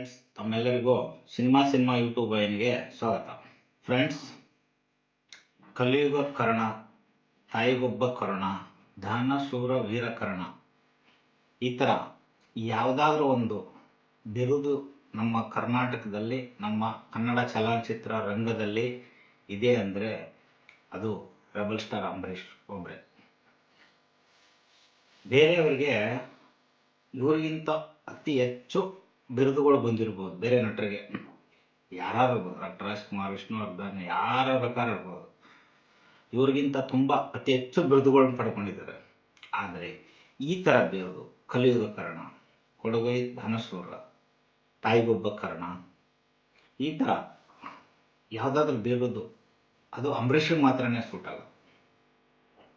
Friends ತಮ್ಮೆಲ್ಲರಿಗೂ cinema cinema YouTube ವಾಹಿನಿಗೆ ಸ್ವಾಗತ. ಫ್ರೆಂಡ್ಸ್ ಕಲಿಯುಗ ಕರ್ಣ ತಾಯಿಗೊಬ್ಬ ಕರ್ಣ, ದಾನ, ಶೂರ ವೀರ ಕರ್ಣ ಈ ಥರ ಯಾವುದಾದ್ರೂ ಒಂದು ಬಿರುದು ನಮ್ಮ ಕರ್ನಾಟಕದಲ್ಲಿ, ನಮ್ಮ ಕನ್ನಡ ಚಲನಚಿತ್ರ ರಂಗದಲ್ಲಿ ಇದೆ ಅಂದರೆ ಅದು ರೆಬಲ್ ಸ್ಟಾರ್ ಅಂಬರೀಷ್ ಒಬ್ಬರೇ ಬೇರೆಯವರಿಗೆ ಇವರಿಗಿಂತ ಅತಿ ಹೆಚ್ಚು ಬಿರುದುಗಳು ಬಂದಿರ್ಬೋದು. ಬೇರೆ ನಟರಿಗೆ. ಯಾರು ಇರ್ಬೋದು ಡಾಕ್ಟರ್ ರಾಜ್ಕುಮಾರ್ ವಿಷ್ಣುವರ್ಧನ್ ಯಾರ ಪ್ರಕಾರ ಇರ್ಬೋದು. ಇವ್ರಿಗಿಂತ ತುಂಬ ಅತಿ ಹೆಚ್ಚು ಬಿರುದುಗಳನ್ನ ಪಡ್ಕೊಂಡಿದ್ದಾರೆ. ಆದರೆ ಈ ಥರ ಬಿರುದು ಕಲಿಯುಗ ಕರ್ಣ, ಕೊಡುಗೈ ಧನಸೂರ, ತಾಯಿಗೊಬ್ಬ ಕರ್ಣ. ಈ ಥರ ಯಾವುದಾದ್ರೂ ಬಿರುದು, ಅದು ಅಂಬರೀಷಿಗೆ ಮಾತ್ರನೇ ಸೂಟ್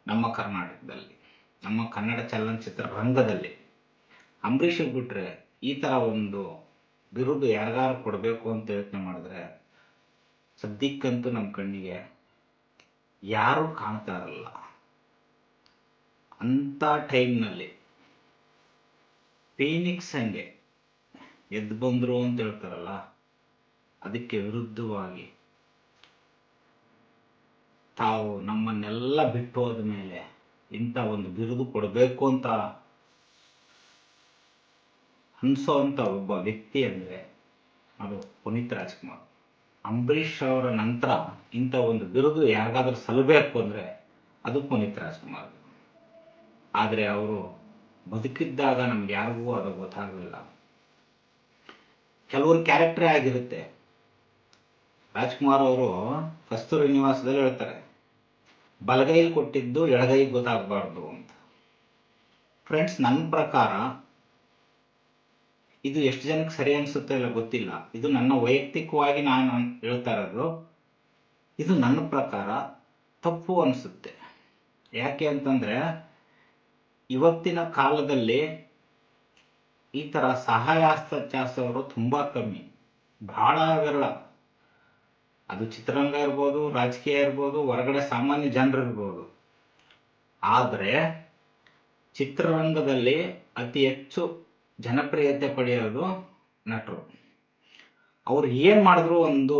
ನಮ್ಮ ಕರ್ನಾಟಕದಲ್ಲಿ, ನಮ್ಮ ಕನ್ನಡ ಚಲನಚಿತ್ರ ರಂಗದಲ್ಲಿ. ಅಂಬರೀಷಿಗೆ ಬಿಟ್ಟರೆ ಈ ಥರ ಒಂದು ಬಿರುದು ಯಾರಿಗಾರು ಕೊಡಬೇಕು ಅಂತ ಯೋಚನೆ ಮಾಡಿದ್ರೆ ಸದ್ಯಕ್ಕಂತೂ ನಮ್ಮ ಕಣ್ಣಿಗೆ ಯಾರೂ ಕಾಣ್ತಾ ಇರಲ್ಲ. ಅಂಥ ಟೈಮ್ನಲ್ಲಿ ಫೀನಿಕ್ಸ್ ಹಂಗೆ ಎದ್ದು ಬಂದರು ಅಂತ ಹೇಳ್ತಾರಲ್ಲ, ಅದಕ್ಕೆ ವಿರುದ್ಧವಾಗಿ ತಾವು ನಮ್ಮನ್ನೆಲ್ಲ ಬಿಟ್ಟು ಹೋದ ಮೇಲೆ ಇಂಥ ಒಂದು ಬಿರುದು ಕೊಡಬೇಕು ಅಂತ ಅನ್ಸೋವಂಥ ಒಬ್ಬ ವ್ಯಕ್ತಿ ಅಂದರೆ ಅದು ಪುನೀತ್ ರಾಜ್ಕುಮಾರ್. ಅಂಬರೀಷ್ ಅವರ ನಂತರ ಇಂಥ ಒಂದು ಬಿರುದು ಯಾರಿಗಾದ್ರೂ ಸಲಬೇಕು ಅಂದರೆ ಅದು ಪುನೀತ್ ರಾಜ್ಕುಮಾರ್. ಆದರೆ ಅವರು ಬದುಕಿದ್ದಾಗ ನಮ್ಗೆ ಯಾರಿಗೂ ಅದು ಗೊತ್ತಾಗಲಿಲ್ಲ. ಕೆಲವೊಂದು ಕ್ಯಾರೆಕ್ಟರೇ ಆಗಿರುತ್ತೆ. ರಾಜ್ಕುಮಾರ್ ಅವರು ಕಸ್ತೂರಿ ನಿವಾಸದಲ್ಲಿ ಹೇಳ್ತಾರೆ, ಬಲಗೈಲಿ ಕೊಟ್ಟಿದ್ದು ಎಡಗೈಗೆ ಗೊತ್ತಾಗಬಾರ್ದು ಅಂತ. ಫ್ರೆಂಡ್ಸ್ ನನ್ನ ಪ್ರಕಾರ ಇದು ಎಷ್ಟು ಜನಕ್ಕೆ ಸರಿ ಅನಿಸುತ್ತೆ ಇಲ್ಲ ಗೊತ್ತಿಲ್ಲ. ಇದು ನನ್ನ ವೈಯಕ್ತಿಕವಾಗಿ ನಾನು ಹೇಳ್ತಾ ಇರೋದು, ಇದು ನನ್ನ ಪ್ರಕಾರ ತಪ್ಪು ಅನಿಸುತ್ತೆ. ಯಾಕೆ ಅಂತಂದರೆ, ಇವತ್ತಿನ ಕಾಲದಲ್ಲಿ ಈ ಥರ ಸಹಾಯ ಚಾಚೋರು ತುಂಬ ಕಮ್ಮಿ. ಬಹಳ ವಿರಳ. ಅದು ಚಿತ್ರರಂಗ ಇರ್ಬೋದು, ರಾಜಕೀಯ ಇರ್ಬೋದು, ಹೊರಗಡೆ ಸಾಮಾನ್ಯ ಜನರು ಇರ್ಬೋದು. ಆದರೆ ಚಿತ್ರರಂಗದಲ್ಲಿ ಅತಿ ಹೆಚ್ಚು ಜನಪ್ರಿಯತೆ ಪಡೆಯೋದು ನಟರು. ಅವ್ರು ಏನು ಮಾಡಿದ್ರು ಒಂದು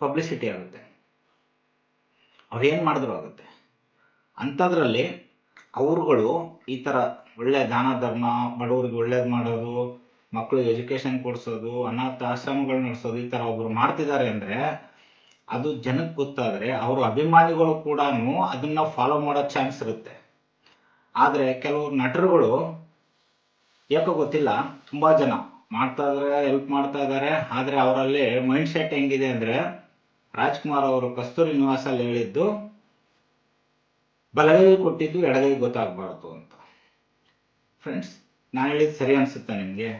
ಪಬ್ಲಿಸಿಟಿ ಆಗುತ್ತೆ. ಅವ್ರು ಏನು ಮಾಡಿದ್ರು ಆಗುತ್ತೆ. ಅಂಥದ್ರಲ್ಲಿ ಅವ್ರುಗಳು ಈ ಥರ ಒಳ್ಳೆ ದಾನ ಧರ್ಮ, ಬಡವ್ರಿಗೆ ಒಳ್ಳೇದು ಮಾಡೋದು ಮಕ್ಕಳಿಗೆ ಎಜುಕೇಶನ್ ಕೊಡಿಸೋದು, ಅನಾಥ ಆಶ್ರಮಗಳು ನಡೆಸೋದು ಈ ಥರ ಒಬ್ರು ಮಾಡ್ತಿದ್ದಾರೆ ಅಂದರೆ ಅದು ಜನಕ್ಕೆ ಗೊತ್ತಾದರೆ ಅವ್ರ ಅಭಿಮಾನಿಗಳು ಕೂಡ ಅದನ್ನ ಫಾಲೋ ಮಾಡೋ ಚಾನ್ಸ್ ಇರುತ್ತೆ. ಆದರೆ ಕೆಲವು ನಟರುಗಳು ಯಾಕೋ ಗೊತ್ತಿಲ್ಲ, ತುಂಬ ಜನ ಮಾಡ್ತಾ ಇದ್ದಾರೆ ಹೆಲ್ಪ್ ಮಾಡ್ತಾ ಇದ್ದಾರೆ ಆದರೆ ಅವರಲ್ಲಿ ಮೈಂಡ್ ಸೆಟ್ ಹೆಂಗಿದೆ ಅಂದರೆ ರಾಜ್ಕುಮಾರ್ ಅವರು ಕಸ್ತೂರಿ ನಿವಾಸಲ್ಲಿ ಹೇಳಿದ್ದು, ಬಲಗೈ ಕೊಟ್ಟಿದ್ದು ಎಡಗೈ ಗೊತ್ತಾಗಬಾರ್ದು ಅಂತ. ಫ್ರೆಂಡ್ಸ್ ನಾನು ಹೇಳಿದ್ದು ಸರಿ ಅನಿಸುತ್ತೆ ನಿಮಗೆ?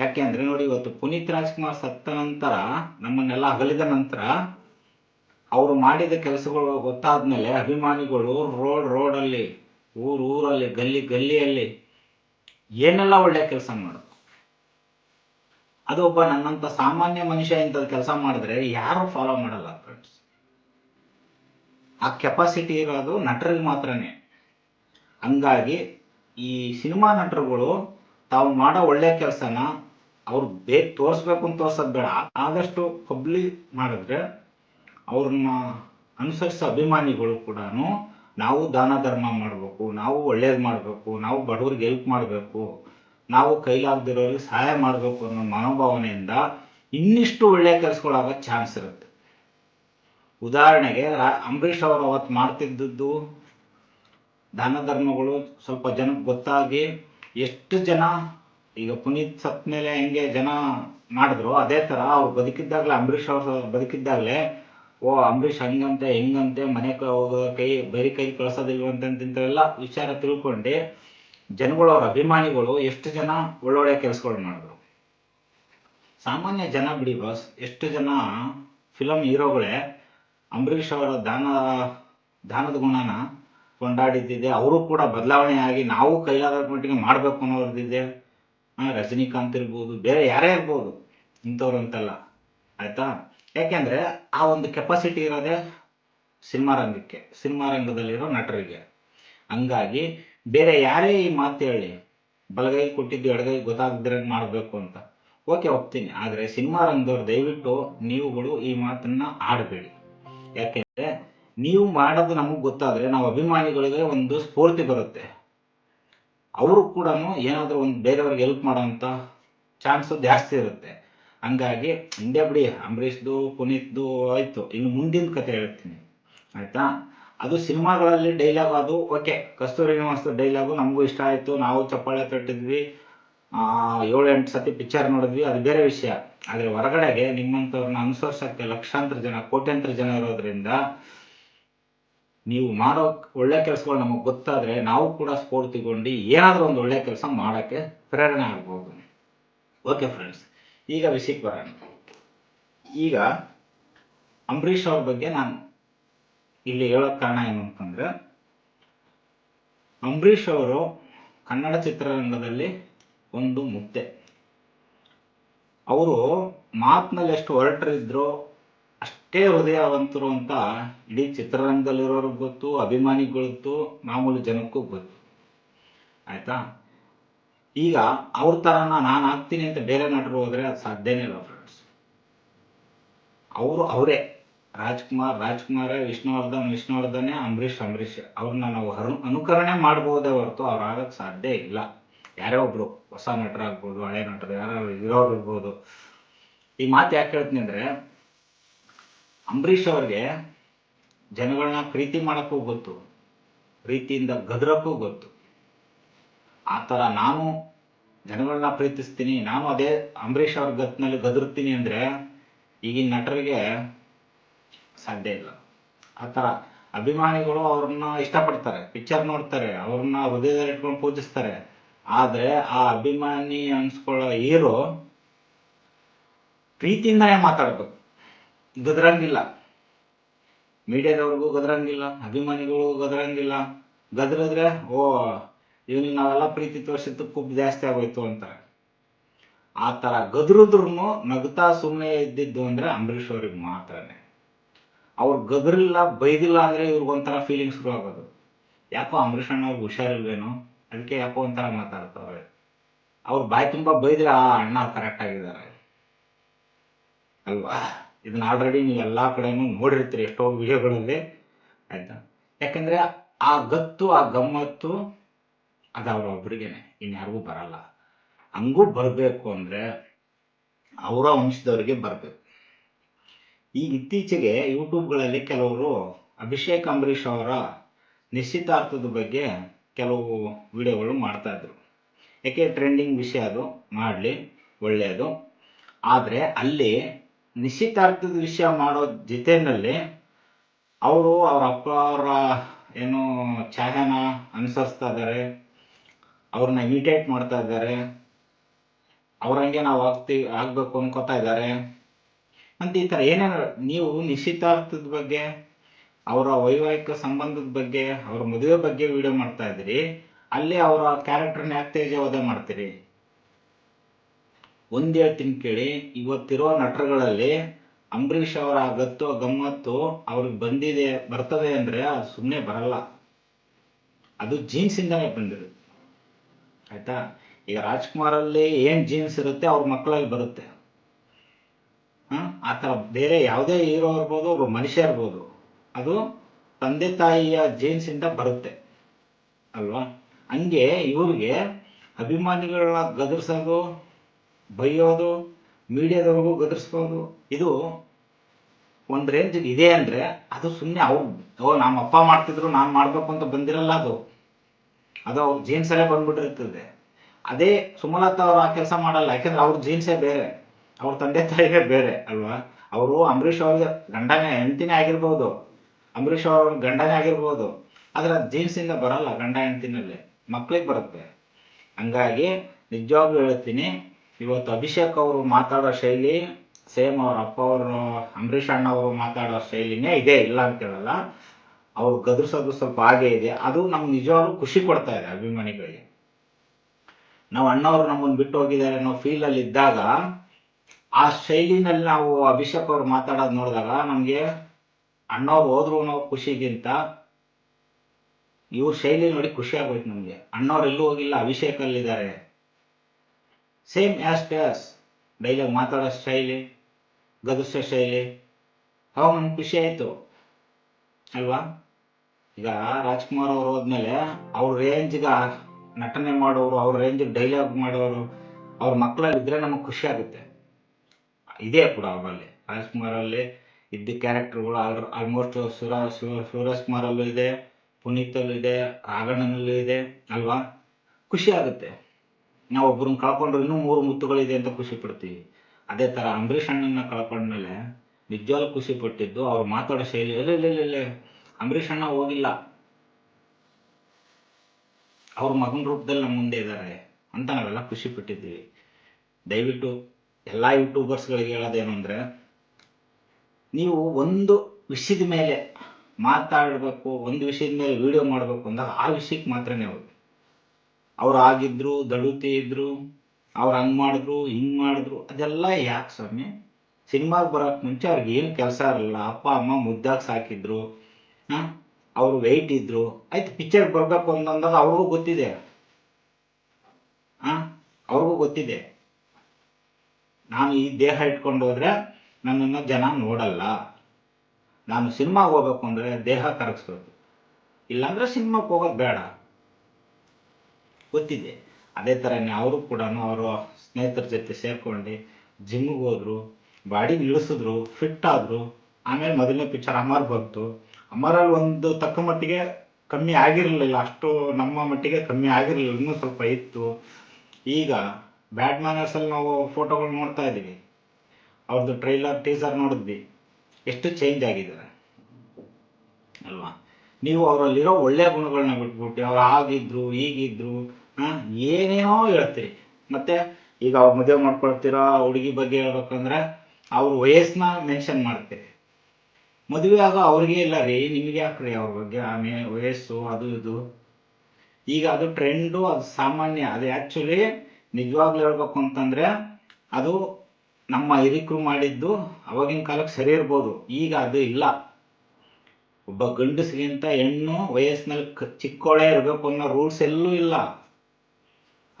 ಯಾಕೆ ಅಂದರೆ ನೋಡಿ, ಇವತ್ತು ಪುನೀತ್ ರಾಜ್ಕುಮಾರ್ ಸತ್ತ ನಂತರ, ನಮ್ಮನ್ನೆಲ್ಲ ಅಗಲಿದ ನಂತರ, ಅವರು ಮಾಡಿದ ಕೆಲಸಗಳು ಗೊತ್ತಾದ ಮೇಲೆ ಅಭಿಮಾನಿಗಳು ರೋಡ್, ರೋಡಲ್ಲಿ, ಊರು, ಊರಲ್ಲಿ, ಗಲ್ಲಿ, ಗಲ್ಲಿಯಲ್ಲಿ ಏನೆಲ್ಲ ಒಳ್ಳೆ ಕೆಲಸ ಮಾಡೋದು ಅದು ಒಬ್ಬ ನನ್ನಂತ ಸಾಮಾನ್ಯ ಮನುಷ್ಯ ಇಂಥದ್ದು ಕೆಲಸ ಮಾಡಿದ್ರೆ ಯಾರು ಫಾಲೋ ಮಾಡಲ್ಲ ಫ್ರೆಂಡ್ಸ್ ಆ ಕೆಪಾಸಿಟಿ ಇರೋದು ನಟರಿಗೆ ಮಾತ್ರನೇ. ಹಂಗಾಗಿ ಈ ಸಿನಿಮಾ ನಟರುಗಳು ತಾವು ಮಾಡೋ ಒಳ್ಳೆ ಕೆಲಸನ ಅವ್ರು ಬೇಗ ತೋರಿಸ್ಬೇಕು ಅಂತ ತೋರ್ಸೋದು ಬೇಡ. ಆದಷ್ಟು ಪಬ್ಲಿಕ್ ಮಾಡಿದ್ರೆ ಅವ್ರನ್ನ ಅನುಸರಿಸೋ ಅಭಿಮಾನಿಗಳು ಕೂಡ ನಾವು ದಾನ ಧರ್ಮ ಮಾಡಬೇಕು, ನಾವು ಒಳ್ಳೇದು ಮಾಡಬೇಕು, ನಾವು ಬಡವ್ರಿಗೆ ಹೆಲ್ಪ್ ಮಾಡಬೇಕು, ನಾವು ಕೈಲಾಗದಿರೋರಿಗೆ ಸಹಾಯ ಮಾಡಬೇಕು ಅನ್ನೋ ಮನೋಭಾವನೆಯಿಂದ ಇನ್ನಿಷ್ಟು ಒಳ್ಳೆಯ ಕೆಲಸಗಳಾಗೋ ಚಾನ್ಸ್ ಇರುತ್ತೆ. ಉದಾಹರಣೆಗೆ ರಾ- ಅಂಬರೀಷ್ ಅವರು ಅವತ್ತು ಮಾಡ್ತಿದ್ದದ್ದು ದಾನ ಧರ್ಮಗಳು ಸ್ವಲ್ಪ ಜನಕ್ಕೆ ಗೊತ್ತಾಗಿ ಎಷ್ಟು ಜನ, ಈಗ ಪುನೀತ್ ಸತ್ ಮೇಲೆ ಹೆಂಗೆ ಜನ ಮಾಡಿದ್ರು ಅದೇ ಥರ ಅವ್ರು ಬದುಕಿದ್ದಾಗಲೇ, ಅಂಬರೀಷ್ ಅವರು ಬದುಕಿದ್ದಾಗಲೇ ಓ, ಅಂಬರೀಷ್ ಹಂಗಂತೆ, ಹೆಂಗಂತೆ, ಮನೆ ಹೋಗೋ ಕೈ, ಬರಿ ಕೈ ಕಳ್ಸೋದಿಲ್ವ ಇಂಥವೆಲ್ಲ ವಿಚಾರ ತಿಳ್ಕೊಂಡು ಜನಗಳು, ಅವ್ರ ಅಭಿಮಾನಿಗಳು ಎಷ್ಟು ಜನ ಒಳ್ಳೊಳ್ಳೆ ಕೆಲಸಗಳು ಮಾಡಿದ್ರು. ಸಾಮಾನ್ಯ ಜನ ಬಿಡಿ ಬಾಸ್, ಎಷ್ಟು ಜನ ಫಿಲಮ್ ಹೀರೋಗಳೇ ಅಂಬರೀಷ್ ಅವರ ದಾನ, ದಾನದ ಗುಣನ ಕೊಂಡಾಡಿದ್ದಿದೆ, ಅವರು ಕೂಡ ಬದಲಾವಣೆ ಆಗಿ ನಾವು ಕೈಲಾದ ಮಟ್ಟಿಗೆ ಮಾಡಬೇಕು ಅನ್ನೋರ್ದಿದೆ. ರಜನಿಕಾಂತ್ ಇರ್ಬೋದು, ಬೇರೆ ಯಾರೇ ಇರ್ಬೋದು, ಇಂಥವ್ರು ಅಂತಲ್ಲ. ಆಯ್ತಾ? ಯಾಕೆಂದ್ರೆ ಆ ಒಂದು ಕೆಪಾಸಿಟಿ ಇರೋದೇ ಸಿನಿಮಾ ರಂಗಕ್ಕೆ, ಸಿನಿಮಾ ರಂಗದಲ್ಲಿರೋ ನಟರಿಗೆ. ಹಂಗಾಗಿ ಬೇರೆ ಯಾರೇ ಈ ಮಾತು ಹೇಳಿ, ಬಲಗೈ ಕೊಟ್ಟಿದ್ದು ಎಡಗೈ ಗೊತ್ತಾಗದ್ರೆ ಮಾಡಬೇಕು ಅಂತ, ಓಕೆ ಒಪ್ತೀನಿ. ಆದರೆ ಸಿನಿಮಾ ರಂಗದವ್ರು ದಯವಿಟ್ಟು ನೀವುಗಳು ಈ ಮಾತನ್ನ ಆಡಬೇಡಿ. ಯಾಕೆಂದ್ರೆ ನೀವು ಮಾಡೋದು ನಮಗೆ ಗೊತ್ತಾದ್ರೆ ನಾವು ಅಭಿಮಾನಿಗಳಿಗೆ ಒಂದು ಸ್ಫೂರ್ತಿ ಬರುತ್ತೆ. ಅವರು ಕೂಡ ಏನಾದರೂ ಒಂದು ಬೇರೆಯವ್ರಿಗೆ ಹೆಲ್ಪ್ ಮಾಡೋವಂಥ ಚಾನ್ಸು ಜಾಸ್ತಿ ಇರುತ್ತೆ. ಹಂಗಾಗಿ ಹಿಂದೆ ಬಿಡಿ ಅಂಬರೀಷ್ದು ಪುನೀತ್ದು ಆಯಿತು ಇನ್ನು ಮುಂದಿನ ಕತೆ ಹೇಳ್ತೀನಿ. ಆಯಿತಾ? ಅದು ಸಿನಿಮಾಗಳಲ್ಲಿ ಡೈಲಾಗ್ ಅದು ಓಕೆ ಕಸ್ತೂರಿ ನಿವಾಸದ ಡೈಲಾಗು ನಮಗೂ ಇಷ್ಟ ಆಯಿತು. ನಾವು ಚಪ್ಪಾಳೆ ತಟ್ಟಿದ್ವಿ. ಏಳು ಎಂಟು ಸತಿ ಪಿಕ್ಚರ್ ನೋಡಿದ್ವಿ. ಅದು ಬೇರೆ ವಿಷಯ. ಆದರೆ ಹೊರಗಡೆಗೆ ನಿಮ್ಮಂಥವ್ರನ್ನ ಅನುಸರಿಸೋಕ್ಕೆ ಲಕ್ಷಾಂತರ ಜನ, ಕೋಟ್ಯಾಂತರ ಜನ ಇರೋದ್ರಿಂದ ನೀವು ಮಾಡೋ ಒಳ್ಳೆ ಕೆಲಸಗಳು ನಮಗೆ ಗೊತ್ತಾದರೆ ನಾವು ಕೂಡ ಸ್ಫೂರ್ತಿಗೊಂಡು ಏನಾದರೂ ಒಂದು ಒಳ್ಳೆ ಕೆಲಸ ಮಾಡೋಕ್ಕೆ ಪ್ರೇರಣೆ ಆಗ್ಬೋದು. ಓಕೆ ಫ್ರೆಂಡ್ಸ್ ಈಗ ವಿಷಯಕ್ಕೆ ಬರೋಣ. ಈಗ ಅಂಬರೀಷ್ ಅವ್ರ ಬಗ್ಗೆ ನಾನು ಇಲ್ಲಿ ಹೇಳೋಕ್ಕೆ ಕಾರಣ ಏನು ಅಂತಂದ್ರೆ, ಅಂಬರೀಷ್ ಅವರು ಕನ್ನಡ ಚಿತ್ರರಂಗದಲ್ಲಿ ಒಂದು ಮುದ್ದೆ. ಅವರು ಮಾತಿನಲ್ಲಿ ಎಷ್ಟು ಹೊರಟರಿದ್ರು ಅಷ್ಟೇ ಹೃದಯವಂತರು ಅಂತ ಇಡೀ ಚಿತ್ರರಂಗದಲ್ಲಿರೋರಿಗೆ ಗೊತ್ತು ಅಭಿಮಾನಿಗಳಿಗೂ ಮಾಮೂಲಿ ಜನಕ್ಕೂ ಗೊತ್ತು. ಆಯ್ತಾ? ಈಗ ಅವ್ರ ಥರನ ನಾನು ಆಗ್ತೀನಿ ಅಂತ ಬೇರೆ ನಟರು ಹೋದ್ರೆ ಅದು ಸಾಧ್ಯನೇ ಇಲ್ಲ ಫ್ರೆಂಡ್ಸ್ ಅವರು ಅವರೇ. ರಾಜ್ಕುಮಾರ್, ರಾಜ್ಕುಮಾರೇ, ವಿಷ್ಣುವರ್ಧನ್, ವಿಷ್ಣುವರ್ಧನೇ, ಅಂಬರೀಷ್ ಅಂಬರೀಷ್. ಅವ್ರನ್ನ ನಾವು ಅನುಕರಣೆ ಮಾಡ್ಬೋದೇ ಹೊರತು ಅವ್ರು ಸಾಧ್ಯ ಇಲ್ಲ. ಯಾರೇ ಒಬ್ರು ಹೊಸ ನಟರಾಗ್ಬೋದು, ಹಳೆ ನಟರು, ಯಾರು ಇರೋರು ಇರ್ಬೋದು. ಈ ಮಾತು ಯಾಕೆ ಹೇಳ್ತೀನಿ ಅಂದ್ರೆ, ಅಂಬರೀಷ್ ಅವ್ರಿಗೆ ಜನಗಳನ್ನ ಪ್ರೀತಿ ಮಾಡೋಕ್ಕೂ ಗೊತ್ತು, ಪ್ರೀತಿಯಿಂದ ಗದರಕ್ಕೂ ಗೊತ್ತು. ಆ ಥರ ನಾನು ಜನಗಳನ್ನ ಪ್ರೀತಿಸ್ತೀನಿ, ನಾನು ಅದೇ ಅಂಬರೀಷ್ ಅವ್ರ ಗತ್ನಲ್ಲಿ ಗದರ್ತೀನಿ ಅಂದರೆ ಈಗಿನ ನಟರಿಗೆ ಸಾಧ್ಯ ಇಲ್ಲ. ಆ ಥರ ಅಭಿಮಾನಿಗಳು ಅವ್ರನ್ನ ಇಷ್ಟಪಡ್ತಾರೆ ಪಿಕ್ಚರ್ ನೋಡ್ತಾರೆ, ಅವ್ರನ್ನ ಹೃದಯದಲ್ಲಿ ಇಟ್ಕೊಂಡು ಪೂಜಿಸ್ತಾರೆ. ಆದರೆ ಆ ಅಭಿಮಾನಿ ಅನ್ಸ್ಕೊಳ್ಳೋ ಹೀರೋ ಪ್ರೀತಿಯಿಂದನೇ ಮಾತಾಡ್ಬೇಕು. ಗದರಂಗಿಲ್ಲ. ಮೀಡಿಯಾದವ್ರಿಗೂ ಗದರಂಗಿಲ್ಲ, ಅಭಿಮಾನಿಗಳಿಗೂ ಗದರಂಗಿಲ್ಲ. ಗದರಿದ್ರೆ, ಓ ಇವ್ನಿಗೆ ನಾವೆಲ್ಲ ಪ್ರೀತಿ ತೋರಿಸಿದ್ದು ಕುಬ್ ಜಾಸ್ತಿ ಆಗೋಯ್ತು ಅಂತ. ಆ ಥರ ಗದ್ರದ್ರು ನಗ್ತಾ ಸುಮ್ಮನೆ ಇದ್ದಿದ್ದು ಅಂದ್ರೆ ಅಂಬರೀಷ್ ಅವ್ರಿಗೆ ಮಾತ್ರನೇ. ಅವ್ರು ಗದ್ರಿಲ್ಲ, ಬೈದಿಲ್ಲ ಅಂದ್ರೆ ಇವ್ರಿಗೊಂಥರ ಫೀಲಿಂಗ್ ಶುರು ಆಗೋದು. ಯಾಕೋ ಅಂಬರೀಷ್ ಅಣ್ಣ ಅವ್ರಿಗೆ ಹುಷಾರಿಲ್ವೇನೋ? ಅದಕ್ಕೆ ಯಾಕೋ ಒಂಥರ ಮಾತಾಡ್ತಾವ್ರೆ ಅವ್ರು ಬಾಯಿ ತುಂಬ ಬೈದ್ರೆ ಆ ಅಣ್ಣ ಕರೆಕ್ಟ್ ಆಗಿದ್ದಾರೆ. ಅಲ್ವಾ? ಇದನ್ನ ಆಲ್ರೆಡಿ ನೀವು ಎಲ್ಲ ಕಡೆನೂ ನೋಡಿರ್ತೀರಿ ಎಷ್ಟೋ ವಿಡಿಯೋಗಳಲ್ಲಿ. ಆಯ್ತಾ? ಯಾಕಂದ್ರೆ ಆ ಗತ್ತು, ಆ ಗಮ್ಮತ್ತು ಅದು ಅವ್ರೊಬ್ರಿಗೇನೆ ಇನ್ಯಾರಿಗೂ ಬರಲ್ಲ. ಹಂಗೂ ಬರಬೇಕು ಅಂದರೆ ಅವರ ವಂಶದವರಿಗೆ ಬರಬೇಕು. ಈಗ ಇತ್ತೀಚೆಗೆ ಯೂಟ್ಯೂಬ್ಗಳಲ್ಲಿ ಕೆಲವರು ಅಭಿಷೇಕ್ ಅಂಬರೀಷ್ ಅವರ ನಿಶ್ಚಿತಾರ್ಥದ ಬಗ್ಗೆ ಕೆಲವು ವಿಡಿಯೋಗಳು ಮಾಡ್ತಾಯಿದ್ರು ಯಾಕೆ ಟ್ರೆಂಡಿಂಗ್ ವಿಷಯ ಅದು, ಮಾಡಲಿ ಒಳ್ಳೆಯದು ಆದರೆ ಅಲ್ಲಿ ನಿಶ್ಚಿತಾರ್ಥದ ವಿಷಯ ಮಾಡೋ ಜೊತೆಯಲ್ಲಿ ಅವರು ಅವರ ಅಪ್ಪ ಅವರ ಏನು ಛಾಯಾನ ಅನುಸರಿಸ್ತಾ ಇದ್ದಾರೆ ಅವ್ರನ್ನ ಇಮಿಟೇಟ್ ಮಾಡ್ತಾ ಇದ್ದಾರೆ. ಅವ್ರಂಗೆ ನಾವು ಆಗ್ತೀವಿ ಆಗ್ಬೇಕು ಅನ್ಕೋತಾ ಇದ್ದಾರೆ. ಅಂತ ಈ ಥರ ಏನೇನು ನೀವು ನಿಶ್ಚಿತಾರ್ಥದ ಬಗ್ಗೆ, ಅವರ ವೈವಾಹಿಕ ಸಂಬಂಧದ ಬಗ್ಗೆ, ಅವ್ರ ಮದುವೆ ಬಗ್ಗೆ ವಿಡಿಯೋ ಮಾಡ್ತಾ ಇದ್ದೀರಿ. ಅಲ್ಲಿ ಅವರ ಕ್ಯಾರೆಕ್ಟರ್ನ ಯಾಕೆ ತೇಜವಾದ ಮಾಡ್ತೀರಿ. ಒಂದು ಹೇಳ್ತೀನಿ ಕೇಳಿ, ಇವತ್ತಿರೋ ನಟರುಗಳಲ್ಲಿ ಅಂಬರೀಷ್ ಅವರ ಗತ್ತು, ಗಮ್ಮತ್ತು ಅವ್ರಿಗೆ ಬಂದಿದೆ, ಬರ್ತದೆ ಅಂದ್ರೆ ಅದು ಸುಮ್ಮನೆ ಬರಲ್ಲ. ಅದು ಜೀನ್ಸ್ ಇಂದಾನೆ ಬಂದಿರುತ್ತೆ. ಆಯ್ತಾ? ಈಗ ರಾಜ್ಕುಮಾರ್ ಅಲ್ಲಿ ಏನ್ ಜೀನ್ಸ್ ಇರುತ್ತೆ ಅವ್ರ ಮಕ್ಕಳಲ್ಲಿ ಬರುತ್ತೆ? ಆ ಥರ ಬೇರೆ ಯಾವುದೇ ಹೀರೋ ಇರ್ಬೋದು, ಒಬ್ಬ ಮನುಷ್ಯ ಇರ್ಬೋದು, ಅದು ತಂದೆ ತಾಯಿಯ ಜೀನ್ಸ್ ಇಂದ ಬರುತ್ತೆ. ಅಲ್ವಾ? ಹಂಗೆ ಇವ್ರಿಗೆ ಅಭಿಮಾನಿಗಳನ್ನ ಗದರ್ಸೋದು, ಬೈಯೋದು, ಮೀಡಿಯಾದವ್ರಿಗೂ ಗದರ್ಸ್ಬೋದು, ಇದು ಒಂದು ರೇಂಜ್ ಇದೆ ಅಂದ್ರೆ ಅದು ಸುಮ್ಮನೆ ಅವ್ರು ನಮ್ಮ ಅಪ್ಪ ಮಾಡ್ತಿದ್ರು, ನಾನು ಮಾಡ್ಬೇಕು ಅಂತ ಬಂದಿರಲ್ಲ ಅದು. ಅದು ಅವ್ರ ಜೀನ್ಸಲ್ಲೇ ಬಂದ್ಬಿಟ್ಟಿರ್ತದೆ. ಅದೇ ಸುಮಲತಾ ಅವ್ರು ಆ ಕೆಲಸ ಮಾಡಲ್ಲ, ಯಾಕಂದ್ರೆ ಅವ್ರ ಜೀನ್ಸೇ ಬೇರೆ, ಅವ್ರ ತಂದೆ ತಾಯಿಗೆ ಬೇರೆ ಅಲ್ವಾ? ಅವರು ಅಂಬರೀಷ್ ಅವ್ರಿಗೆ ಗಂಡನೇ, ಹೆಂಡತಿನೇ ಆಗಿರ್ಬೋದು. ಅಂಬರೀಷ್ ಅವ್ರ ಗಂಡನೇ ಆಗಿರ್ಬೋದು. ಆದ್ರೆ ಅದು ಜೀನ್ಸಿಂದ ಬರಲ್ಲ, ಗಂಡ ಹೆಂಡತಿನಲ್ಲಿ. ಮಕ್ಳಿಗೆ ಬರುತ್ತೆ. ಹಂಗಾಗಿ ನಿಜವಾಗ್ಲೂ ಹೇಳ್ತೀನಿ, ಇವತ್ತು ಅಭಿಷೇಕ್ ಅವರು ಮಾತಾಡೋ ಶೈಲಿ, ಸೇಮ್ ಅವ್ರ ಅಪ್ಪ ಅವರು ಅಂಬರೀಷ್ ಅಣ್ಣ ಅವರು ಮಾತಾಡೋ ಶೈಲಿನೇ ಇದೆ ಇಲ್ಲ ಅಂತ ಹೇಳಲ್ಲ. ಅವ್ರು ಗದರ್ಸೋದು ಸ್ವಲ್ಪ ಹಾಗೆ ಇದೆ. ಅದು ನಮ್ಗೆ ನಿಜವಾಗ್ಲೂ ಖುಷಿ ಕೊಡ್ತಾ ಇದೆ ಅಭಿಮಾನಿಗಳಿಗೆ. ನಾವು ಅಣ್ಣವರು ನಮ್ಮನ್ನು ಬಿಟ್ಟು ಹೋಗಿದ್ದಾರೆ ಅನ್ನೋ ಫೀಲ್ ಅಲ್ಲಿ ಇದ್ದಾಗ, ಆ ಶೈಲಿನಲ್ಲಿ ನಾವು ಅಭಿಷೇಕ್ ಅವ್ರು ಮಾತಾಡೋದು ನೋಡಿದಾಗ ನಮಗೆ ಅಣ್ಣವ್ರು ಹೋದ್ರು ಅನ್ನೋ ಖುಷಿಗಿಂತ ಇವ್ರ ಶೈಲಿ ನೋಡಿ ಖುಷಿ ಆಗೋಯ್ತು ನಮಗೆ. ಅಣ್ಣವ್ರು ಎಲ್ಲೂ ಹೋಗಿಲ್ಲ ಅಭಿಷೇಕಲ್ಲಿದ್ದಾರೆ ಸೇಮ್ ಆಸ್ ಟ್ಯಾಸ್ ಡೈಲಾಗ್ ಮಾತಾಡೋ ಶೈಲಿ, ಗದರ್ಸೋ ಶೈಲಿ, ಅವಾಗ ನಮ್ಗೆ ಖುಷಿ ಆಯಿತು. ಅಲ್ವಾ? ಈಗ ರಾಜ್ಕುಮಾರ್ ಅವರು ಹೋದ್ಮೇಲೆ ಅವ್ರ ರೇಂಜ್ಗೆ ನಟನೆ ಮಾಡೋರು, ಅವ್ರ ರೇಂಜಿಗೆ ಡೈಲಾಗ್ ಮಾಡೋರು, ಅವ್ರ ಮಕ್ಕಳಲ್ಲಿ ಇದ್ರೆ ನಮಗೆ ಖುಷಿ ಆಗುತ್ತೆ. ಇದೇ ಕೂಡ ಅವರಲ್ಲಿ ರಾಜ್ಕುಮಾರಲ್ಲಿ ಇದ್ದ ಕ್ಯಾರೆಕ್ಟರ್ಗಳು ಆಲ್ಮೋಸ್ಟ್ ಸುರ ಕುಮಾರ್ ಅಲ್ಲೂ ಇದೆ, ಪುನೀತ್ ಅಲ್ಲೂ ಇದೆ ಆಗಣ್ಣನಲ್ಲೂ ಇದೆ, ಅಲ್ವಾ? ಖುಷಿ ಆಗುತ್ತೆ. ನಾವು ಒಬ್ಬರನ್ನ ಕಳ್ಕೊಂಡ್ರೆ ಇನ್ನೂ ಮೂರು ಮುತ್ತುಗಳಿದೆ ಅಂತ ಖುಷಿ ಪಡ್ತೀವಿ. ಅದೇ ಥರ ಅಂಬರೀಷ್ ಅಣ್ಣನ ಕಳ್ಕೊಂಡ್ಮೇಲೆ ನಿಜವಾಗ್ಲೂ ಖುಷಿ ಪಟ್ಟಿದ್ದು ಅವ್ರು ಮಾತಾಡೋ ಶೈಲಿ ಇಲ್ಲ ಇಲ್ಲ ಅಂಬರೀಷ್ ಅಣ್ಣ ಹೋಗಿಲ್ಲ. ಅವ್ರ ಮಗನ ರೂಪದಲ್ಲಿ ನಮ್ಮ ಮುಂದೆ ಇದ್ದಾರೆ ಅಂತ ನಾವೆಲ್ಲ ಖುಷಿ ಪಟ್ಟಿದ್ದೀವಿ. ದಯವಿಟ್ಟು ಎಲ್ಲ ಯೂಟ್ಯೂಬರ್ಸ್ಗಳಿಗೆ ಹೇಳೋದೇನು ಅಂದರೆ, ನೀವು ಒಂದು ವಿಷಯದ ಮೇಲೆ ಮಾತಾಡಬೇಕು, ಒಂದು ವಿಷಯದ ಮೇಲೆ ವಿಡಿಯೋ ಮಾಡಬೇಕು ಅಂದಾಗ ಆ ವಿಷಯಕ್ಕೆ ಮಾತ್ರನೇ ಹೋಗಿ. ಅವ್ರು ಆಗಿದ್ರು ದಳುತಿ ಇದ್ರು, ಅವ್ರು ಹಂಗೆ ಮಾಡಿದ್ರು, ಹಿಂಗೆ ಮಾಡಿದ್ರು, ಅದೆಲ್ಲ ಯಾಕೆ ಸ್ವಾಮಿ? ಸಿನಿಮಾಗೆ ಬರೋಕ್ಕೆ ಮುಂಚೆ ಅವ್ರಿಗೆ ಏನು ಕೆಲಸ ಇರಲಿಲ್ಲ. ಅಪ್ಪ, ಅಮ್ಮ ಮುದ್ದಾಗಿ ಸಾಕಿದ್ರು. ಅವರು ವೆಯ್ಟ್ ಇದ್ರು. ಆಯ್ತು ಪಿಕ್ಚರ್ ಬರಬೇಕು ಅಂತಂದಾಗ ಅವ್ರಿಗೂ ಗೊತ್ತಿದೆ. ಹಾಂ? ಅವ್ರಿಗೂ ಗೊತ್ತಿದೆ. ನಾನು ಈ ದೇಹ ಇಟ್ಕೊಂಡು ಹೋದ್ರೆ ನನ್ನನ್ನು ಜನ ನೋಡಲ್ಲ. ನಾನು ಸಿನಿಮಾಗೆ ಹೋಗ್ಬೇಕು ಅಂದರೆ ದೇಹ ಕರಗಿಸ್ಬೇಕು. ಇಲ್ಲಾಂದರೆ ಸಿನಿಮಾಗೆ ಹೋಗೋದು ಬೇಡ. ಗೊತ್ತಿದೆ. ಅದೇ ಥರನೇ ಅವರು ಕೂಡ ಅವರು ಸ್ನೇಹಿತರ ಜೊತೆ ಸೇರ್ಕೊಂಡು ಜಿಮ್ಗೆ ಹೋದ್ರು ಬಾಡಿ ಇಳಿಸಿದ್ರು ಫಿಟ್ ಆದರು. ಆಮೇಲೆ ಮೊದಲನೇ ಪಿಕ್ಚರ್ ಅಮರ್ ಬಂತು. ಅಮರಲ್ಲಿ ಒಂದು ತಕ್ಕ ಮಟ್ಟಿಗೆ ಕಮ್ಮಿ ಆಗಿರಲಿಲ್ಲ, ಅಷ್ಟು ನಮ್ಮ ಮಟ್ಟಿಗೆ ಕಮ್ಮಿ ಆಗಿರಲಿಲ್ಲ, ಇನ್ನೂ ಸ್ವಲ್ಪ ಇತ್ತು. ಈಗ ಬ್ಯಾಡ್ ಮ್ಯಾನರ್ಸಲ್ಲಿ ನಾವು ಫೋಟೋಗಳು ನೋಡ್ತಾ ಇದ್ದೀವಿ. ಅವ್ರದ್ದು ಟ್ರೈಲರ್, ಟೀಸರ್ ನೋಡಿದ್ವಿ. ಎಷ್ಟು ಚೇಂಜ್ ಆಗಿದ್ದಾರೆ ಅಲ್ವಾ? ನೀವು ಅವರಲ್ಲಿರೋ ಒಳ್ಳೆಯ ಗುಣಗಳನ್ನ ಬಿಟ್ಬಿಟ್ಟು, ಅವ್ರು ಆಗಿದ್ರು, ಈಗಿದ್ರು, ಹಾಂ, ಏನೇನೋ ಹೇಳ್ತೀರಿ. ಮತ್ತೆ ಈಗ ಅವ್ರು ಮದುವೆ ಮಾಡ್ಕೊಳ್ತೀರಾ, ಹುಡುಗಿ ಬಗ್ಗೆ ಹೇಳ್ಬೇಕಂದ್ರೆ, ಅವ್ರ ವಯಸ್ಸನ್ನ ಮೆನ್ಷನ್ ಮಾಡ್ತೀರಿ. ಮದುವೆ ಆಗೋ ಅವ್ರಿಗೆ ಇಲ್ಲ ರೀ, ನಿಮ್ಗೆ ಯಾಕ್ರಿ ಅವ್ರ ಬಗ್ಗೆ? ಆಮೇಲೆ ವಯಸ್ಸು, ಅದು ಇದು. ಈಗ ಅದು ಟ್ರೆಂಡು ಅದು ಸಾಮಾನ್ಯ, ಅದು ಆ್ಯಕ್ಚುಲಿ ನಿಜವಾಗ್ಲೂ ಹೇಳ್ಬೇಕು ಅಂತಂದ್ರೆ, ಅದು ನಮ್ಮ ಹಿರಿಕರು ಮಾಡಿದ್ದು ಅವಾಗಿನ ಕಾಲಕ್ಕೆ ಸರಿ ಇರ್ಬೋದು. ಈಗ ಅದು ಇಲ್ಲ. ಒಬ್ಬ ಗಂಡಸ್ಗಿಂತ ಹೆಣ್ಣು ವಯಸ್ಸಿನಲ್ಲಿ ಚಿಕ್ಕೋಳೆ ಇರಬೇಕು ಅನ್ನೋ ರೂಲ್ಸ್ ಎಲ್ಲೂ ಇಲ್ಲ.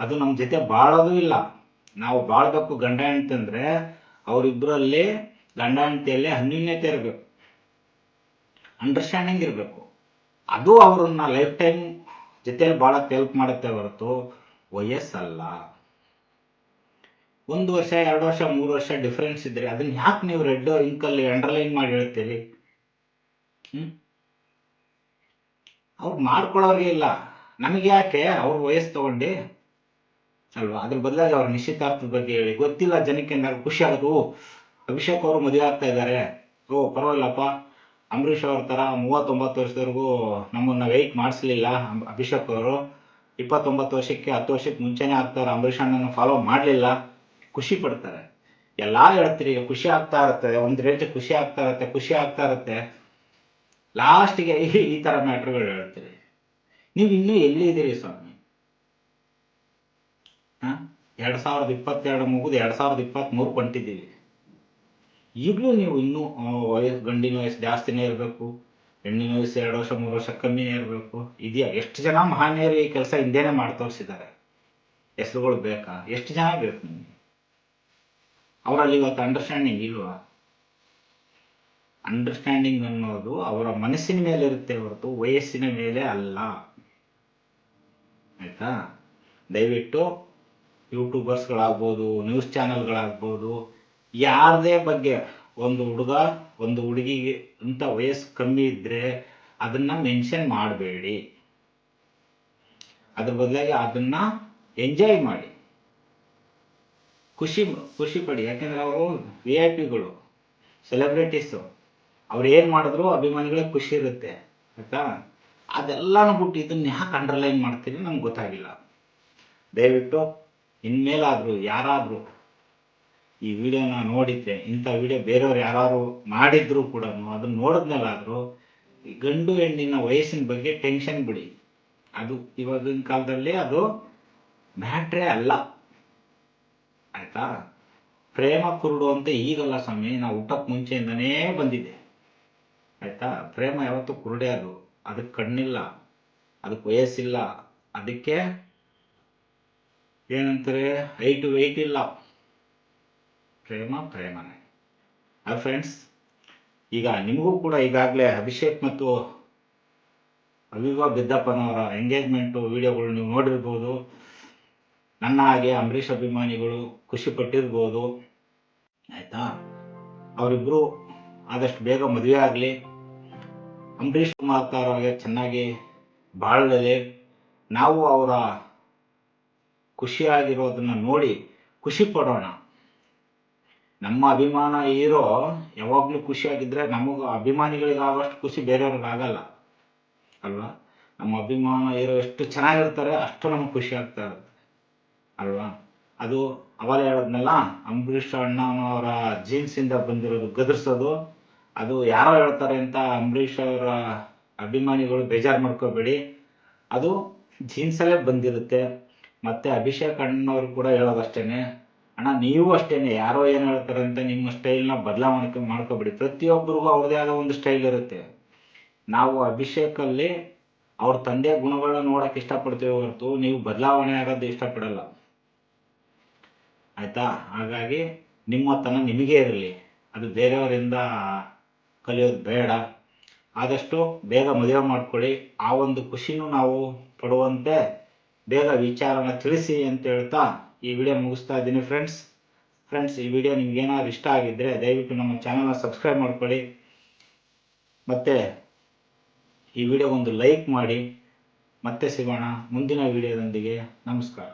ಅದು ನಮ್ಮ ಜೊತೆ ಬಾಳೋದು ಇಲ್ಲ. ನಾವು ಬಾಳ್ಬೇಕು ಗಂಡ ಹೆಂಡ್ತಿ ಅಂದ್ರೆ ಅವರಿಬ್ಬರಲ್ಲಿ ಗಂಡ ಹೆಂಡತಿಯಲ್ಲಿ ಅನ್ಯೂನ್ಯತೆ ಇರಬೇಕು. ಅಂಡರ್ಸ್ಟ್ಯಾಂಡಿಂಗ್ ಇರಬೇಕು. ಅದು ಅವರನ್ನ ಲೈಫ್ ಟೈಮ್ ಜೊತೆಲಿ ಭಾಳ ಹೆಲ್ಪ್ ಮಾಡುತ್ತೆ ಹೊರತು ವಯಸ್ಸಲ್ಲ. ಒಂದು ವರ್ಷ, ಎರಡು ವರ್ಷ, ಮೂರು ವರ್ಷ ಡಿಫ್ರೆನ್ಸ್ ಇದ್ರೆ ಅದನ್ನ ಯಾಕೆ ನೀವು ರೆಡ್ ಇಂಕಲ್ಲಿ ಅಂಡರ್ಲೈನ್ ಮಾಡಿ ಹೇಳ್ತೀರಿ? ಹ್ಮ್? ಅವ್ರು ಮಾಡ್ಕೊಳ್ಳೋರಿಗೆ ಇಲ್ಲ. ನಮಗೆ ಯಾಕೆ? ಅವ್ರ ವಯಸ್ಸು ತಗೊಂಡು. ಅಲ್ವಾ? ಅದ್ರ ಬದಲಾಗಿ ಅವ್ರ ನಿಶ್ಚಿತಾರ್ಥದ ಬಗ್ಗೆ ಹೇಳಿ. ಗೊತ್ತಿಲ್ಲ ಜನಕ್ಕೆ ಖುಷಿ ಆಗೋದು ಅಭಿಷೇಕ್ ಅವರು ಮದುವೆ ಆಗ್ತಾ ಇದ್ದಾರೆ ಓ, ಪರವಾಗಿಲ್ಲಪ್ಪ. ಅಂಬರೀಷ್ ಅವ್ರ ಥರ ಮೂವತ್ತೊಂಬತ್ತು ವರ್ಷದವರೆಗೂ ನಮ್ಮನ್ನ ವೆಯ್ಟ್ ಮಾಡಿಸ್ಲಿಲ್ಲ. ಅಭಿಷೇಕ್ ಅವರು. ಇಪ್ಪತ್ತೊಂಬತ್ತು ವರ್ಷಕ್ಕೆ ಹತ್ತು ವರ್ಷಕ್ಕೆ ಮುಂಚೆನೇ ಆಗ್ತಾರೆ. ಅಂಬರೀಷ್ ಅಣ್ಣನ ಫಾಲೋ ಮಾಡಲಿಲ್ಲ. ಖುಷಿ ಪಡ್ತಾರೆ. ಎಲ್ಲ ಹೇಳ್ತೀರಿ, ಖುಷಿ ಆಗ್ತಾ ಇರುತ್ತೆ. ಒಂದು ರೇಂಜ್ ಖುಷಿ ಆಗ್ತಾ ಇರುತ್ತೆ, ಖುಷಿ ಆಗ್ತಾ ಇರುತ್ತೆ. ಲಾಸ್ಟಿಗೆ ಈ ಈ ಥರ ಮ್ಯಾಟ್ರ್ಗಳು ಹೇಳ್ತೀರಿ. ನೀವು ಇನ್ನೂ ಎಲ್ಲಿದ್ದೀರಿ ಸ್ವಾಮಿ? ಹಾಂ? ಎರಡು ಸಾವಿರದ ಇಪ್ಪತ್ತೆರಡು ಮುಗಿದು ಎರಡು ಸಾವಿರದ ಇಪ್ಪತ್ತ್ಮೂರು ಹೊಂಟಿದ್ದೀವಿ ಈಗಲೂ ನೀವು ಇನ್ನೂ ವಯಸ್ಸು ಗಂಡಿನ ವಯಸ್ಸು ಜಾಸ್ತಿನೇ ಇರಬೇಕು, ಹೆಣ್ಣಿನ ವಯಸ್ಸು ಎರಡು ವರ್ಷ, ಮೂರು ವರ್ಷ ಕಮ್ಮಿನೇ ಇರಬೇಕು. ಇದೆಯಾ? ಎಷ್ಟು ಜನ ಮಹಾನೀಯರು ಈ ಕೆಲಸ ಹಿಂದೆನೇ ಮಾಡಿ ತೋರಿಸಿದ್ದಾರೆ? ಹೆಸರುಗಳು ಬೇಕಾ? ಎಷ್ಟು ಜನ ಬೇಕು ಅವರಲ್ಲಿ ಇವತ್ತು ಅಂಡರ್ಸ್ಟ್ಯಾಂಡಿಂಗ್ ಇಲ್ವಾ? ಅಂಡರ್ಸ್ಟ್ಯಾಂಡಿಂಗ್ ಅನ್ನೋದು ಅವರ ಮನಸ್ಸಿನ ಮೇಲೆ ಇರುತ್ತೆ ಹೊರತು ವಯಸ್ಸಿನ ಮೇಲೆ ಅಲ್ಲ. ಆಯಿತಾ? ದಯವಿಟ್ಟು ಯೂಟ್ಯೂಬರ್ಸ್ಗಳಾಗ್ಬೋದು ನ್ಯೂಸ್ ಚಾನೆಲ್ಗಳಾಗ್ಬೋದು ಯಾರದೇ ಬಗ್ಗೆ ಒಂದು ಹುಡುಗ, ಒಂದು ಹುಡುಗಿಗೆ ಅಂತ ವಯಸ್ಸು ಕಮ್ಮಿ ಇದ್ದರೆ ಅದನ್ನ ಮೆನ್ಷನ್ ಮಾಡಬೇಡಿ. ಅದ್ರ ಬದಲಾಗಿ ಅದನ್ನ ಎಂಜಾಯ್ ಮಾಡಿ. ಖುಷಿ ಖುಷಿ ಪಡಿ. ಯಾಕೆಂದ್ರೆ ಅವರು ವಿ ಐ ಪಿಗಳು ಸೆಲೆಬ್ರಿಟೀಸು ಅವ್ರು ಏನು ಮಾಡಿದ್ರು ಅಭಿಮಾನಿಗಳಿಗೆ ಖುಷಿ ಇರುತ್ತೆ. ಆಯ್ತಾ? ಅದೆಲ್ಲನೂ ಬಿಟ್ಟು ಇದನ್ನ ಯಾಕೆ ಅಂಡರ್ಲೈನ್ ಮಾಡ್ತೀನಿ ನಂಗೆ ಗೊತ್ತಾಗಿಲ್ಲ. ದಯವಿಟ್ಟು ಇನ್ಮೇಲಾದರೂ, ಯಾರಾದರೂ ಈ ವಿಡಿಯೋ ನಾನು ನೋಡಿದ್ದೆ ಇಂಥ ವಿಡಿಯೋ ಬೇರೆಯವ್ರು ಯಾರು ಮಾಡಿದ್ರು ಕೂಡ ಅದನ್ನ ನೋಡಿದ್ಮೇಲಾದರೂ, ಈ ಗಂಡು ಹೆಣ್ಣಿನ ವಯಸ್ಸಿನ ಬಗ್ಗೆ ಟೆನ್ಷನ್ ಬಿಡಿ. ಅದು ಇವಾಗಿನ ಕಾಲದಲ್ಲಿ ಅದು ಮ್ಯಾಟ್ರೇ ಅಲ್ಲ. ಆಯ್ತಾ? ಪ್ರೇಮ ಕುರುಡು ಅಂತ ಈಗಲ್ಲ ಸ್ವಾಮಿ ನಾವು ಊಟಕ್ಕೆ ಮುಂಚೆಯಿಂದನೇ ಬಂದಿದೆ. ಆಯ್ತಾ? ಪ್ರೇಮ ಯಾವತ್ತೂ ಕುರುಡೆ ಅದು. ಅದಕ್ಕೆ ಕಣ್ಣಿಲ್ಲ ಅದಕ್ಕೆ ವಯಸ್ಸಿಲ್ಲ. ಅದಕ್ಕೆ ಏನಂತಾರೆ ಹೈಟ್ ವೆಯ್ಟ್ ಇಲ್ಲ. ಪ್ರೇಮ, ಪ್ರೇಮನೇ. ಹಾಯ್ ಫ್ರೆಂಡ್ಸ್ ಈಗ ನಿಮಗೂ ಕೂಡ ಈಗಾಗಲೇ ಅಭಿಷೇಕ್ ಮತ್ತು ಅವಿವಾ ಬಿದ್ದಪ್ಪನವರ ಎಂಗೇಜ್ಮೆಂಟು ವಿಡಿಯೋಗಳು ನೀವು ನೋಡಿರ್ಬೋದು. ನನ್ನ ಹಾಗೆ ಅಂಬರೀಷ್ ಅಭಿಮಾನಿಗಳು ಖುಷಿ ಪಟ್ಟಿರ್ಬೋದು. ಆಯಿತಾ? ಅವರಿಬ್ಬರು ಆದಷ್ಟು ಬೇಗ ಮದುವೆ ಆಗಲಿ. ಅಂಬರೀಷ್ ಕುಮಾರ್ ಚೆನ್ನಾಗಿ ಬಾಳಲಿ ನಾವು ಅವರ ಖುಷಿಯಾಗಿರೋದನ್ನು ನೋಡಿ ಖುಷಿ ಪಡೋಣ. ನಮ್ಮ ಅಭಿಮಾನ ಹೀರೋ ಯಾವಾಗಲೂ ಖುಷಿಯಾಗಿದ್ರೆ ನಮಗೆ ಅಭಿಮಾನಿಗಳಿಗಾಗೋಷ್ಟು ಖುಷಿ ಬೇರೆಯವ್ರಿಗೆ ಆಗಲ್ಲ ಅಲ್ವಾ? ನಮ್ಮ ಅಭಿಮಾನ ಹೀರೋ ಎಷ್ಟು ಚೆನ್ನಾಗಿರ್ತಾರೆ ಅಷ್ಟು ನಮಗೆ ಖುಷಿ ಆಗ್ತಾ ಇರುತ್ತೆ. ಅಲ್ವಾ? ಅದು ಅವಾಗ ಹೇಳದ್ನಲ್ಲ, ಅಂಬರೀಷ್ ಅಣ್ಣನವರ ಜೀನ್ಸಿಂದ ಬಂದಿರೋದು ಗದರ್ಸೋದು. ಅದು ಯಾರೋ ಹೇಳ್ತಾರೆ ಅಂತ ಅಂಬರೀಷ್ ಅವರ ಅಭಿಮಾನಿಗಳು ಬೇಜಾರು ಮಾಡ್ಕೋಬೇಡಿ. ಅದು ಜೀನ್ಸಲ್ಲೇ ಬಂದಿರುತ್ತೆ. ಮತ್ತೆ ಅಭಿಷೇಕ್ ಅಣ್ಣನವರು ಕೂಡ ಹೇಳೋದಷ್ಟೇನೆ. ಅಣ್ಣ, ನೀವು ಅಷ್ಟೇನೆ, ಯಾರೋ ಏನು ಹೇಳ್ತಾರೆ ಅಂತ ನಿಮ್ಮ ಸ್ಟೈಲ್ನ ಬದಲಾವಣೆ ಮಾಡ್ಕೋಬೇಡಿ. ಪ್ರತಿಯೊಬ್ಬರಿಗೂ ಅವ್ರದೇ ಆದ ಒಂದು ಸ್ಟೈಲ್ ಇರುತ್ತೆ. ನಾವು ಅಭಿಷೇಕಲ್ಲಿ ಅವ್ರ ತಂದೆ ಗುಣಗಳನ್ನ ನೋಡಕ್ಕೆ ಇಷ್ಟಪಡ್ತೀವಿ ಹೊರತು ನೀವು ಬದಲಾವಣೆ ಆಗೋದು ಇಷ್ಟಪಡಲ್ಲ. ಆಯಿತಾ? ಹಾಗಾಗಿ ನಿಮ್ಮತನ ನಿಮಗೇ ಇರಲಿ. ಅದು ಬೇರೆಯವರಿಂದ ಕಲಿಯೋದು ಬೇಡ. ಆದಷ್ಟು ಬೇಗ ಮದುವೆ ಮಾಡ್ಕೊಳ್ಳಿ. ಆ ಒಂದು ಖುಷಿನೂ ನಾವು ಪಡುವಂತೆ ಬೇಗ ವಿಚಾರನ ತಿಳಿಸಿ ಅಂತ ಹೇಳ್ತಾ ಈ ವಿಡಿಯೋ ಮುಗಿಸ್ತಾ ಇದ್ದೀನಿ ಫ್ರೆಂಡ್ಸ್ ಫ್ರೆಂಡ್ಸ್ ಈ ವಿಡಿಯೋ ನಿಮ್ಗೆ ಏನಾದ್ರು ಇಷ್ಟ ಆಗಿದ್ದರೆ ದಯವಿಟ್ಟು ನಮ್ಮ ಚಾನಲ್ನ ಸಬ್ಸ್ಕ್ರೈಬ್ ಮಾಡ್ಕೊಳ್ಳಿ. ಮತ್ತು ಈ ವಿಡಿಯೋಗೊಂದು ಲೈಕ್ ಮಾಡಿ. ಮತ್ತೆ ಸಿಗೋಣ ಮುಂದಿನ ವಿಡಿಯೋದೊಂದಿಗೆ ನಮಸ್ಕಾರ.